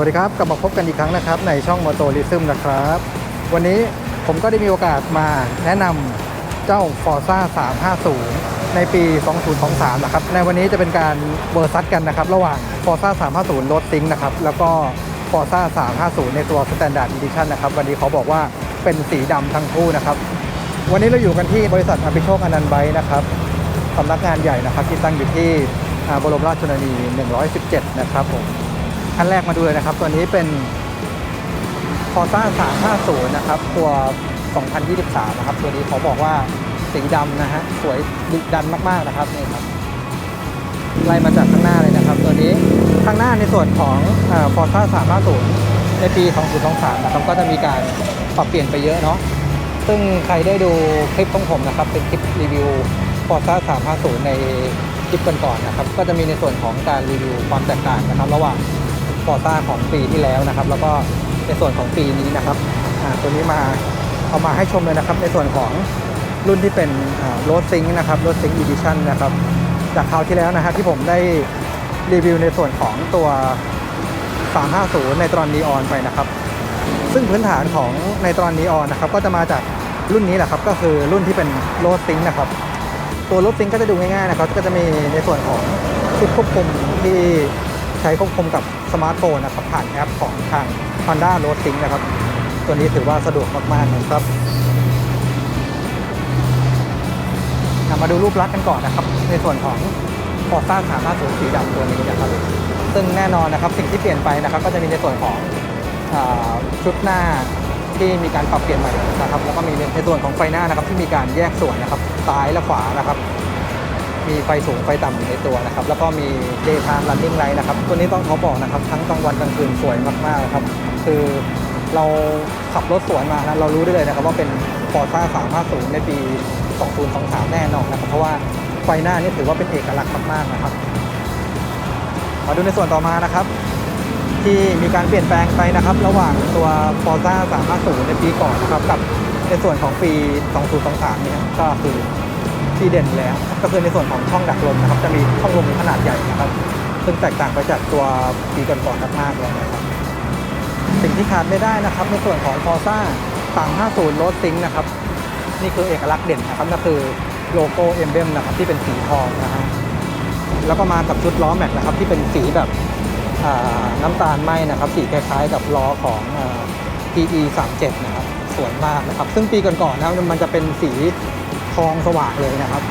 วัสดีครับกลับมาพบกันอีกครั้งนะครับ ในช่อง m o t o r i s m นะครับ วันนี้ผมก็ได้มีโอกาสมาแนะนำเจ้า Forza 350 ในปี 2023 นะครับ ในวันนี้จะเป็นการเวอร์ซัสกันนะครับ ระหว่าง Forza 350 Road Sync นะครับ แล้วก็ Forza 350 ในตัว Standard Edition นะครับ วันนี้เขาบอกว่าเป็นสีดำทั้งคู่นะครับ วันนี้เราอยู่กันที่บริษัทอภิโชคอนันต์ไบนะครับสำนักงานใหญ่นะครับที่ตั้งอยู่ที่อาบรมราชชนนี 117 นะครับผม ขั้นแรกมาดูเลยนะครับ ตัวนี้เป็น Forza 350 นะครับ ตัว 2023 นะครับ ตัวนี้เขาบอกว่าสีดำนะฮะ สวยดุดันมากๆนะครับนี่ครับไล่มาจากข้างหน้าเลยนะครับ ตัวนี้ข้างหน้าในส่วนของอ่า Forza 350 ในปี 2023 นะครับก็จะมีการปรับเปลี่ยนไปเยอะเนาะซึ่งใครได้ดูคลิปของผมนะครับ เป็นคลิปรีวิว Forza 350 ในคลิปก่อนๆนะครับ ก็จะมีในส่วนของการรีวิวความแตกต่างนะครับ ระหว่าง Forza ของปีที่แล้วนะครับ แล้วก็ในส่วนของปีนี้นะครับตัวนี้มาเอามาให้ชมเลยนะครับ ในส่วนของรุ่นที่เป็นรถซิงนะครับรถซิง Edition นนะครับจากคราวที่แล้วนะฮะที่ผมได้รีวิวในส่วนของตัว 350 ในตรอนนีออนไปนะครับ ซึ่งพื้นฐานของในตรอนนีออนนะครับก็จะมาจากรุ่นนี้แหละครับก็คือรุ่นที่เป็นโรดซิงนะครับ ตัวรถซิงก็จะดูง่ายๆนะครับ ก็จะมีในส่วนของชุดควบคุมที่ ใช้ควบคุมกับสมาร์ทโฟนนะครับผ่านแอปของทาง Honda Road Sync นะครับ ตัวนี้ถือว่าสะดวกมากๆนะครับมาดูรูปลักษณ์กันก่อนนะครับ ในส่วนของ Forza 350สีดำตัวนี้นะครับ ซึ่งแน่นอนนะครับสิ่งที่เปลี่ยนไปนะครับ ก็จะมีในส่วนของอชุดหน้าที่มีการปรับเปลี่ยนใหม่นะครับแล้วก็มีในส่วนของไฟหน้านะครับที่มีการแยกส่วนนะครับซ้ายและขวานะครับ มีไฟสูงไฟต่ำอยู่ในตัวนะครับ แล้วก็มี daytime running light นะครับ ตัวนี้ต้องขอบอกนะครับ ทั้งกลางวันกลางคืนสวยมากๆครับ คือเราขับรถสวนมานะเรารู้ได้เลยนะครับ ว่าเป็น Forza 350 ในปี 2023 แน่นอนนะครับ เพราะว่าไฟหน้านี่ถือว่าเป็นเอกลักษณ์มากๆนะครับ มาดูในส่วนต่อมานะครับ ที่มีการเปลี่ยนแปลงไปนะครับ ระหว่างตัว Forza 350 ในปีก่อนนะครับกับในส่วนของปี 2023 เนี่ยก็คือ ที่เด่นแล้ว ก็คือในส่วนของช่องดักลมนะครับ จะมีช่องลมขนาดใหญ่นะครับ ซึ่งแตกต่างไปจากตัวปีก่อนๆมากๆเลยนะครับ สิ่งที่ขาดไม่ได้นะครับ ในส่วนของ Forza 350 Road Sync นะครับ นี่คือเอกลักษณ์เด่นนะครับก็คือโลโก้เอมเบมนะครับที่เป็นสีทองนะฮะแล้วก็มากับชุดล้อแม็กนะครับที่เป็นสีแบบน้ำตาลไหมนะครับ สีคล้ายๆกับล้อของ PE 37นะครับสวยมากนะครับ ซึ่งปีก่อนๆนะครับมันจะเป็นสี องสว่างเลยนะครับ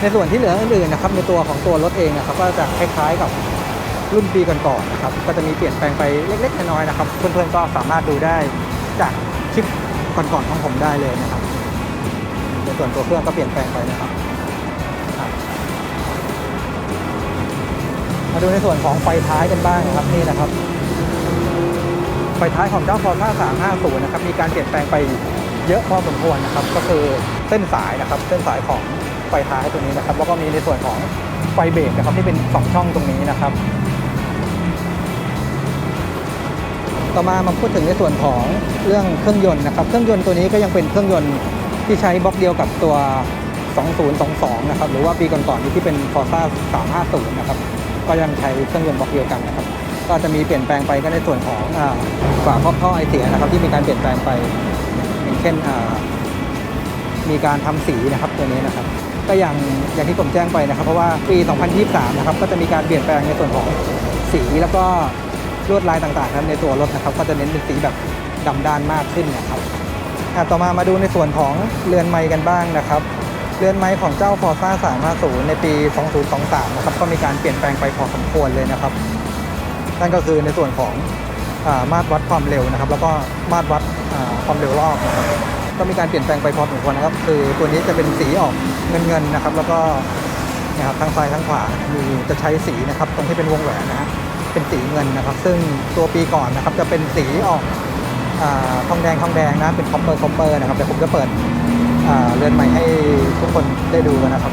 ในส่วนที่เหลืออื่นๆนะครับในตัวของตัวรถเองนะครับก็จะคล้ายๆกับรุ่นปีก่อนๆนะครับก็จะมีเปลี่ยนแปลงไปเล็กๆน้อยๆนะครับเพื่อนๆก็สามารถดูได้จากคลิปก่อนๆของผมได้เลยนะครับในส่วนตัวเครื่องก็เปลี่ยนแปลงไปนะครับมาดูในส่วนของไฟท้ายกันบ้างนะครับนี่นะครับไฟท้ายของเจ้า Forza 350 นะครับมีการเปลี่ยนแปลงไป เยอะพอสมควรนะครับ ก็คือเส้นสายนะครับ เส้นสายของไฟท้ายตัวนี้นะครับ แล้วก็มีในส่วนของไฟเบรกนะครับที่เป็นสองช่องตรงนี้นะครับ ต่อมามาพูดถึงในส่วนของเรื่องเครื่องยนต์นะครับ เครื่องยนต์ตัวนี้ก็ยังเป็นเครื่องยนต์ที่ใช้บล็อกเดียวกับตัว 2022 นะครับ หรือว่าปีก่อนๆที่เป็น Forza 350 นะครับ ก็ยังใช้เครื่องยนต์บล็อกเดียวกันนะครับ ก็จะมีเปลี่ยนแปลงไปก็ในส่วนของอ่าฝาครอบท่อไอเสียนะครับ ที่มีการเปลี่ยนแปลงไป เช่นมีการทำสีนะครับตัวนี้นะครับ ก็อย่างอย่างที่ผมแจ้งไปนะครับ เพราะว่าปี 2023 นะครับ ก็จะมีการเปลี่ยนแปลงในส่วนของสีแล้วก็ลวดลายต่างๆครับในตัวรถนะครับ ก็จะเน้นเป็นสีแบบดำด้านมากขึ้นนะครับต่อมามาดูในส่วนของเรือนไม้กันบ้างนะครับเรือนไม้ของเจ้า Forza 350 ในปี 2023 นะครับ ก็มีการเปลี่ยนแปลงไปพอสมควรเลยนะครับ นั่นก็คือในส่วนของอามาตรวัดความเร็วนะครับ แล้วก็มาตรวัด ความเร็วรอบนะครับก็มีการเปลี่ยนแปลงไปพอสมควรนะครับ คือตัวนี้จะเป็นสีออกเงินเงินๆนะครับ แล้วก็นี่ยครับทางซ้ายทางขวามีจะใช้สีนะครับ ตรงที่เป็นวงแหวนนะฮะเป็นสีเงินนะครับ ซึ่งตัวปีก่อนนะครับจะเป็นสีออกอทองแดงทองแดงนะเป็นคอปเปอร์คอปเปอร์นะครับเดี๋ยวผมจะเปิดเรือนใหม่ให้ทุกคนได้ดูกันนะครับ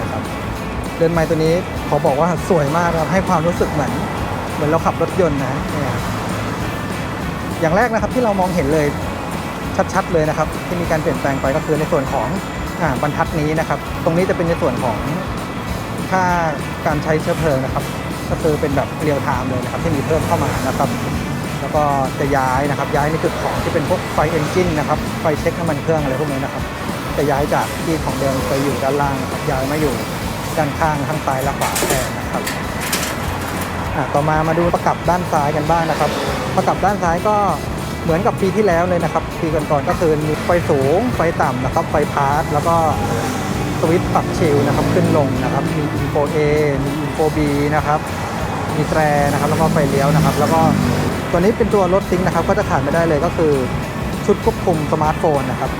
นะครับเรือนไม้ตัวนี้ขอบอกว่าสวยมากครับให้ความรู้สึกเหมือน เหมือนเราขับรถยนต์นะเนี่ยอย่างแรกนะครับที่เรามองเห็นเลยชัดๆเลยนะครับ ที่มีการเปลี่ยนแปลงไปก็คือในส่วนของอบรรทัดนี้นะครับ ตรงนี้จะเป็นในส่วนของค่าการใช้เชื้อเพลิงนะครับ ก็คือเป็นแบบเรียลไทม์เลยนะครับที่มีเพิ่มเข้ามานะครับ แล้วก็จะย้ายนะครับ ย้ายในจุดของที่เป็นพวกไฟเอนจินนะครับไฟเช็คน้ำมันเครื่องอะไรพวกนี้นะครับ จะย้ายจากที่ของเดิมเคยอยู่ด้านล่างนะครับย้ายมาอยู่ด้านข้างข้างซ้ายและขวาแทนนะครับ ต่อมามาดูประกับด้านซ้ายกันบ้างนะครับประกับด้านซ้ายก็เหมือนกับปีที่แล้วเลยนะครับปีก่อนๆก็คือมีไฟสูงไฟต่ำนะครับ ไฟพาร์ทแล้วก็สวิตช์ปรับชิลนะครับขึ้นลงนะครับมีอินโฟ A มีอินโฟ B นะครับมีแตรนะครับแล้วก็ไฟเลี้ยวนะครับ แล้วก็ตัวนี้เป็นตัวรถซิงค์นะครับ ก็จะขาดไม่ได้เลยก็คือชุดควบคุมสมาร์ทโฟนนะครับ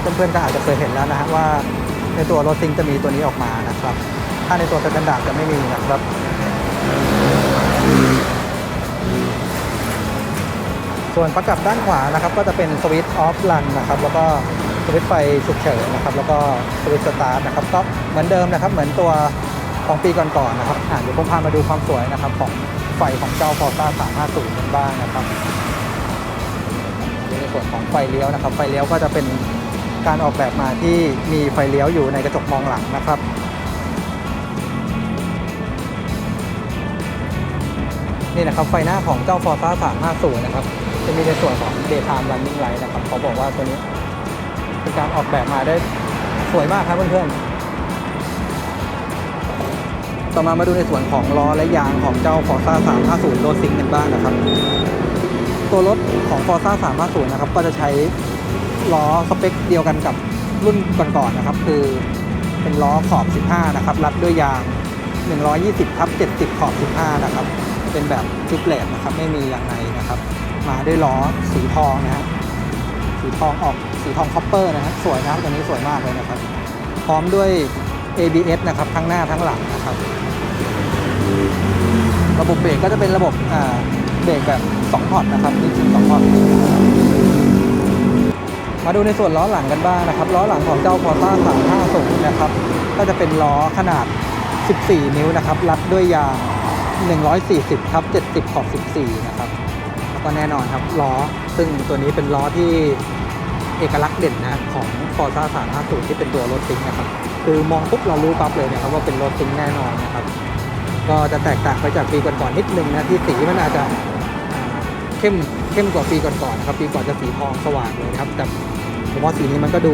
เพื่อนๆก็อาจจะเคยเห็นแล้วนะฮะว่าในตัวรถซิงค์จะมีตัวนี้ออกมานะครับ ถ้าในตัวสแตนดาร์ดจะไม่มีนะครับ ส่วนประกับด้านขวานะครับก็จะเป็นสวิตช์ออฟลันนะครับแล้วก็สวิตช์ไฟฉุกเฉินนะครับแล้วก็สวิตช์สตาร์ทนะครับก็เหมือนเดิมนะครับเหมือนตัวของปีก่อนๆนะครับอ่าเดี๋ยวผมพามาดูความสวยนะครับของไฟของเจ้า Forza 350กันบ้างนะครับในส่วนของไฟเลี้ยวนะครับ ไฟเลี้ยวก็จะเป็นการออกแบบมาที่มีไฟเลี้ยวอยู่ในกระจกมองหลังนะครับ นี่นะครับไฟหน้าของเจ้า Forza 350 นะครับ จะมีในส่วนของ daytime running light นะครับ เขาบอกว่าตัวนี้เป็นการออกแบบมาได้สวยมากครับเพื่อนๆ ต่อมามาดูในส่วนของล้อและยางของเจ้า Forza 350 Road Sync กันบ้างนะครับ ตัวรถของ Forza 350 นะครับ ก็จะใช้ล้อสเปคเดียวกันกับรุ่นก่อนๆนะครับ คือเป็นล้อขอบ 15 นะครับ รัดด้วยยาง 120ทับ70 ขอบ 15 นะครับ เป็นแบบทิปเลตนะครับ ไม่มียางในนะครับ มาด้วยล้อสีทองนะฮะสีทองออกสีทองคอปเปอร์นะฮะสวยนะครับตัวนี้สวยมากเลยนะครับ พร้อมด้วย ABS นะครับทั้งหน้าทั้งหลังนะครับ ระบบเบรกก็จะเป็นระบบเบรกแบบ2พอร์ตนะครับจริงๆ2พอร์ตมาดูในส่วนล้อหลังกันบ้างนะครับ ล้อหลังของเจ้า Forza 350 นะครับ ก็จะเป็นล้อขนาด 14 นิ้วนะครับ รัดด้วยยาง 140ทับ70ขอบ14 นะครับ แล้วก็แน่นอนครับล้อ ซึ่งตัวนี้เป็นล้อที่เอกลักษณ์เด่นนะของ Forza 350 ที่เป็นตัวรถซิงนะครับ คือมองปุ๊บเรารู้ปั๊บเลยนะครับว่าเป็นรถซิงแน่นอนนะครับ ก็จะแตกต่างไปจากปีก่อนๆนิดนึงนะที่สีมันอาจจะเข้มเข้มกว่าปีก่อนๆนะครับปีก่อนจะสีทองสว่างเลยนะครับ แต่ผมว่าสีนี้มันก็ดู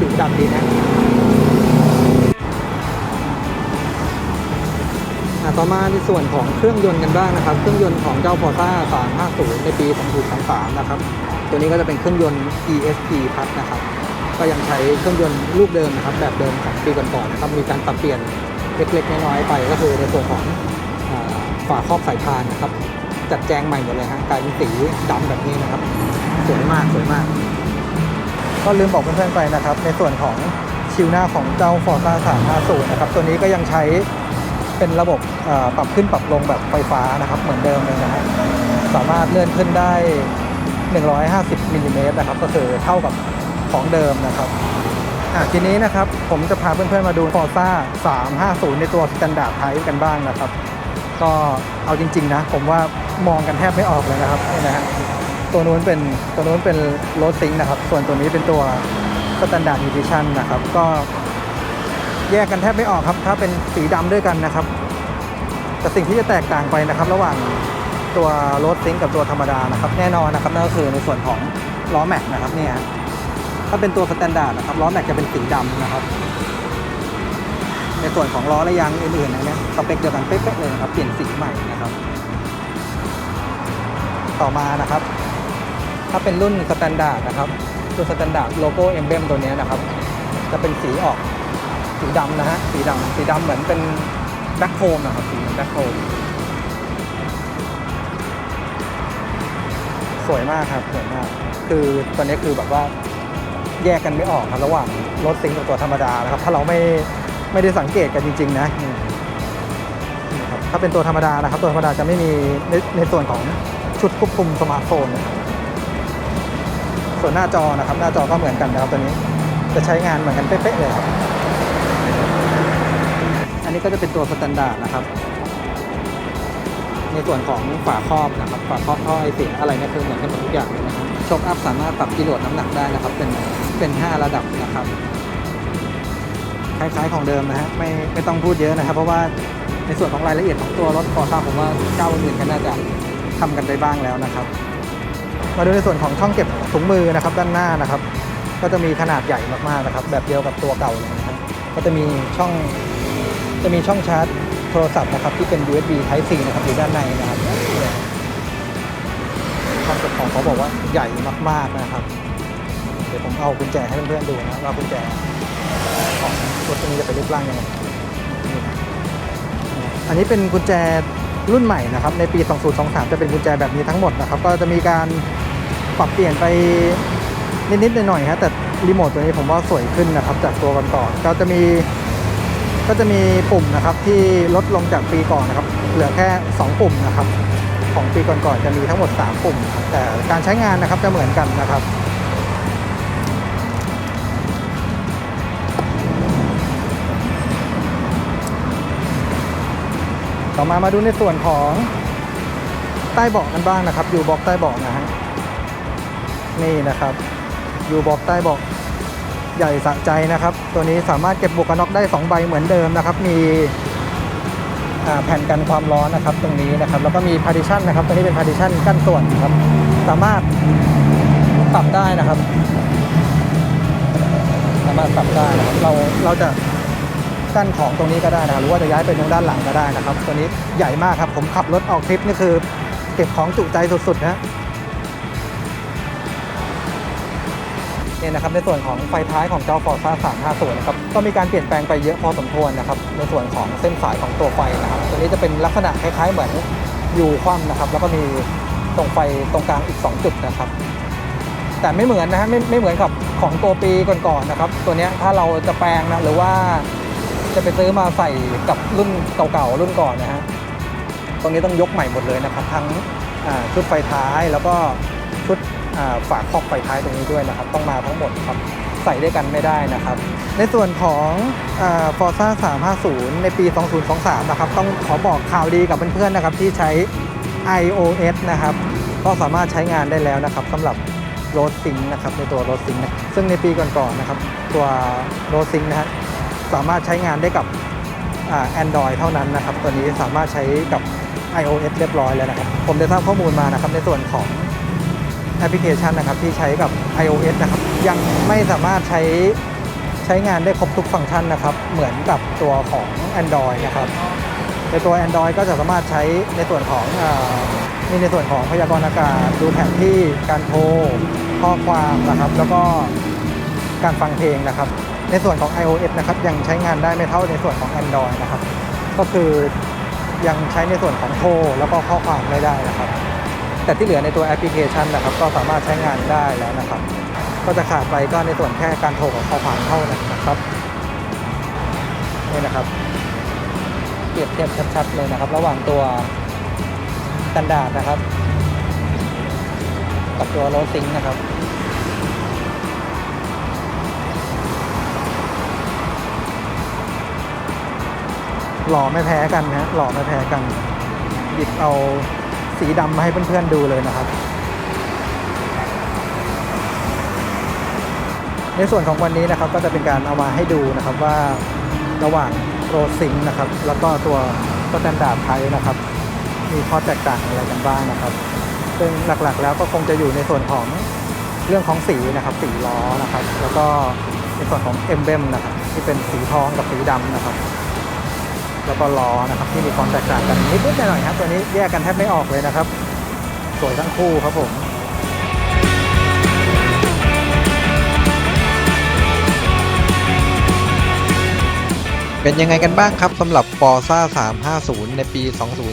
ดุดันดีนะ ต่อมาในส่วนของเครื่องยนต์กันบ้างนะครับ เครื่องยนต์ของเจ้า Forza 350 ในปี 2023 นะครับ ตัวนี้ก็จะเป็นเครื่องยนต์ ESP พัดนะครับ ก็ยังใช้เครื่องยนต์ลูกเดิมนะครับ แบบเดิมของปีก่อนๆนะครับ มีการปรับเปลี่ยนเล็กๆ น้อยๆ ไป ก็คือในส่วนของฝาครอบสายพานนะครับ จัดแจงใหม่หมดเลยฮะกลายเป็นสีดำแบบนี้นะครับ สวยมากสวยมาก ก็ลืมบอกเพื่อนๆไปนะครับ ในส่วนของชิวหน้าของเจ้า Forza 350 นะครับ ตัวนี้ก็ยังใช้ เป็นระบบปรับขึ้นปรับลงแบบไฟฟ้านะครับ เหมือนเดิมเลยนะฮะสามารถเลื่อนขึ้นได้ 150มิลลิเมตรนะครับ ก็คือเท่ากับของเดิมนะครับอะทีนี้นะครับผมจะพาเพื่อนๆมาดู Forza 350 ในตัว Standard Type กันบ้างนะครับ ก็เอาจริงๆนะ ผมว่ามองกันแทบไม่ออกเลยนะครับนี่นะฮะตัวนู้นเป็นตัวนู้นเป็นรถซิงนะครับ ส่วนตัวนี้เป็นตัว Standard Edition นะครับ ก็ แยกกันแทบไม่ออกครับ ถ้าเป็นสีดำด้วยกันนะครับ แต่สิ่งที่จะแตกต่างไปนะครับ ระหว่างตัวรถซิงกับตัวธรรมดานะครับ แน่นอนนะครับนั่นก็คือในส่วนของล้อแม็กนะครับเนี่ยถ้าเป็นตัวสแตนดาร์ดนะครับล้อแม็กจะเป็นสีดำนะครับ ในส่วนของล้อและยางอื่นๆนะเนี่ยสเปคเดียวกันเป๊ะๆเลยนะครับ เปลี่ยนสีใหม่นะครับ ต่อมานะครับ ถ้าเป็นรุ่นสแตนดาร์ดนะครับ ตัวสแตนดาร์ดโลโก้เอมเบมตัวนี้นะครับ จะเป็นสีออก สีดำนะฮะสีดำสีดำเหมือนเป็นแบ็คโฮมนะครับสีแบ็คโฮมสวยมากครับสวยมาก คือตอนนี้คือแบบว่าแยกกันไม่ออกครับระหว่างรถซิงกับตัวธรรมดานะครับ ถ้าเราไม่ไม่ได้สังเกตกันจริง ๆ นะอืมนี่ครับถ้าเป็นตัวธรรมดานะครับ ตัวธรรมดาจะไม่มีในในส่วนของชุดควบคุมสมาร์ทโฟนนะครับส่วนหน้าจอนะครับ หน้าจอก็เหมือนกันนะครับตัวนี้จะใช้งานเหมือนกันเป๊ะๆเลยครับ นี้ก็จะเป็นตัวสแตนดาร์ดนะครับ ในส่วนของฝาครอบนะครับ ฝาครอบท่อไอเสียอะไรเนี่ยคือเหมือนกันหมดทุกอย่างเลยนะครับช็อคอัพสามารถปรับกิโลน้ำหนักได้นะครับ เป็นเป็น 5 ระดับนะครับ คล้ายๆของเดิมนะฮะไม่ไม่ต้องพูดเยอะนะครับ เพราะว่าในส่วนของรายละเอียดของตัวรถฟอร์ซ่าผมว่าเจ้าอื่นก็น่าจะทำกันไปบ้างแล้วนะครับ มาดูในส่วนของช่องเก็บถุงมือนะครับ ด้านหน้านะครับ ก็จะมีขนาดใหญ่มากๆนะครับ แบบเดียวกับตัวเก่าเลยนะครับก็จะมีช่อง จะมีช่องชาร์จโทรศัพท์นะครับที่เป็น USB Type C นะครับอยู่ด้านในนะครับช่องเก็บของเขาบอกว่าใหญ่มากๆนะครับ เดี๋ยวผมเอากุญแจให้เพื่อนๆดูนะว่ากุญแจของรถตัวนี้จะเป็นรูปร่างยังไงอันนี้เป็นกุญแจรุ่นใหม่นะครับในปี 2023 จะเป็นกุญแจแบบนี้ทั้งหมดนะครับ ก็จะมีการปรับเปลี่ยนไปนิดๆหน่อยๆครับแต่รีโมทตัวนี้ผมว่าสวยขึ้นนะครับ จากตัวก่อนๆก็จะมี ก็จะมีปุ่มนะครับที่ลดลงจากปีก่อนนะครับ เหลือแค่ 2 ปุ่มนะครับ ของปีก่อนๆจะมีทั้งหมด 3 ปุ่ม แต่การใช้งานนะครับจะเหมือนกันนะครับต่อมามาดูในส่วนของใต้เบาะกันบ้างนะครับยูบ็อกใต้เบาะนะฮะนี่นะครับยูบ็อกใต้เบาะ ใหญ่สะใจนะครับ ตัวนี้สามารถเก็บหมวกกันน็อกได้ 2 ใบเหมือนเดิมนะครับ มีแผ่นกันความร้อนนะครับตรงนี้นะครับ แล้วก็มี partition นะครับตัวนี้เป็น partition กั้นส่วนครับ สามารถปรับได้นะครับ สามารถปรับได้นะครับเราเราจะกั้นของตรงนี้ก็ได้นะครับหรือว่าจะย้ายไปตรงด้านหลังก็ได้นะครับ ตัวนี้ใหญ่มากครับ ผมขับรถออกทริปนี่คือ เก็บของจุใจสุดๆนะ เนี่ยนะครับในส่วนของไฟท้ายของเจ้า Forza 350นะครับก็มีการเปลี่ยนแปลงไปเยอะพอสมควรนะครับในส่วนของเส้นสายของตัวไฟนะครับตัวนี้จะเป็นลักษณะคล้ายๆเหมือนอยู่คว่ำนะครับแล้วก็มีตรงไฟตรงกลางอีก 2 จุดนะครับแต่ไม่เหมือนนะฮะไม่ไม่เหมือนกับของตัวปีก่อนๆนะครับตัวนี้ถ้าเราจะแปลงนะหรือว่าจะไปซื้อมาใส่กับรุ่นเก่าๆรุ่นก่อนนะฮะตรงนี้ต้องยกใหม่หมดเลยนะครับ ทั้งชุดไฟท้ายแล้วก็ ฝาครอบไฟท้ายตรงนี้ด้วยนะครับ ต้องมาทั้งหมดครับใส่ด้วยกันไม่ได้นะครับ ในส่วนของฟอร์ซ่า350 ในปี 2023 นะครับ ต้องขอบอกข่าวดีกับเพื่อนๆนะครับที่ใช้ iOS นะครับ ก็สามารถใช้งานได้แล้วนะครับสำหรับ r o a d Sync นะครับในตัว r o a d Sync นะซึ่งในปีก่อนๆนะครับ ตัว r o a d Sync นะฮะสามารถใช้งานได้กับแอ่า Android เท่านั้นนะครับ ตัวนี้สามารถใช้กับ iOS เรียบร้อยแล้วนะครับ ผมได้ทราบข้อมูลมานะครับในส่วนของ แอปพลิเคชันนะครับที่ใช้กับ iOS นะครับยังไม่สามารถใช้ใช้งานได้ครบทุกฟังก์ชันนะครับเหมือนกับตัวของ Android นะครับในตัว Android ก็จะสามารถใช้ในส่วนของอามีในส่วนของพยากรณ์อากาศ ดูแผนที่การโทรข้อความนะครับ แล้วก็การฟังเพลงนะครับ ในส่วนของ iOS นะครับยังใช้งานได้ไม่เท่าในส่วนของ Android นะครับ ก็คือยังใช้ในส่วนของโทรแล้วก็ข้อความไม่ได้นะครับ แต่ที่เหลือในตัวแอปพลิเคชันนะครับ ก็สามารถใช้งานได้แล้วนะครับ ก็จะขาดไปก็ในส่วนแค่การโทรกับข้อความเท่านั้นนะครับนี่นะครับเปรียบเทียบชัดๆเลยนะครับ ระหว่างตัวสแตนดาร์ดนะครับ กับตัวโรซิงนะครับหล่อไม่แพ้กันนะหล่อไม่แพ้กันหยิบเอา สีดำมาให้เพื่อนๆดูเลยนะครับ ในส่วนของวันนี้นะครับก็จะเป็นการเอามาให้ดูนะครับว่าระหว่างโรซิงนะครับ แล้วก็ตัวสแตนดาร์ดไทยนะครับ มีข้อแตกต่างอะไรกันบ้างนะครับ ซึ่งหลักๆแล้วก็คงจะอยู่ในส่วนของเรื่องของสีนะครับสีล้อนะครับ แล้วก็ในส่วนของเอ็มเบมนะครับที่เป็นสีทองกับสีดำนะครับ แล้วก็ล้อนะครับที่มีความแตกต่างกันนิดๆหน่อยๆครับตัวนี้แยกกันแทบไม่ออกเลยนะครับ สวยทั้งคู่ครับผมเป็นยังไงกันบ้างครับสำหรับ Forza 350 ในปี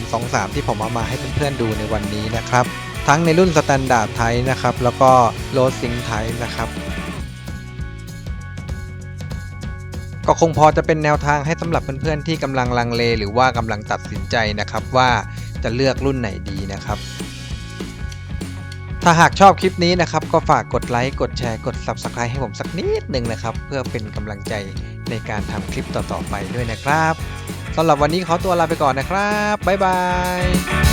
2023 ที่ผมเอามาให้เพื่อนๆดูในวันนี้นะครับ ทั้งในรุ่น Standard Type นะครับ แล้วก็ Road Sync Type นะครับ ก็คงพอจะเป็นแนวทางให้สำหรับเพื่อนๆที่กำลังลังเล หรือว่ากำลังตัดสินใจนะครับว่าจะเลือกรุ่นไหนดีนะครับ ถ้าหากชอบคลิปนี้นะครับก็ฝากกดไลค์กดแชร์กด Subscribe ให้ผมสักนิดหนึ่งนะครับเพื่อเป็นกำลังใจในการทำคลิปต่อๆไปด้วยนะครับสำหรับวันนี้ขอตัวลาไปก่อนนะครับบ๊ายบาย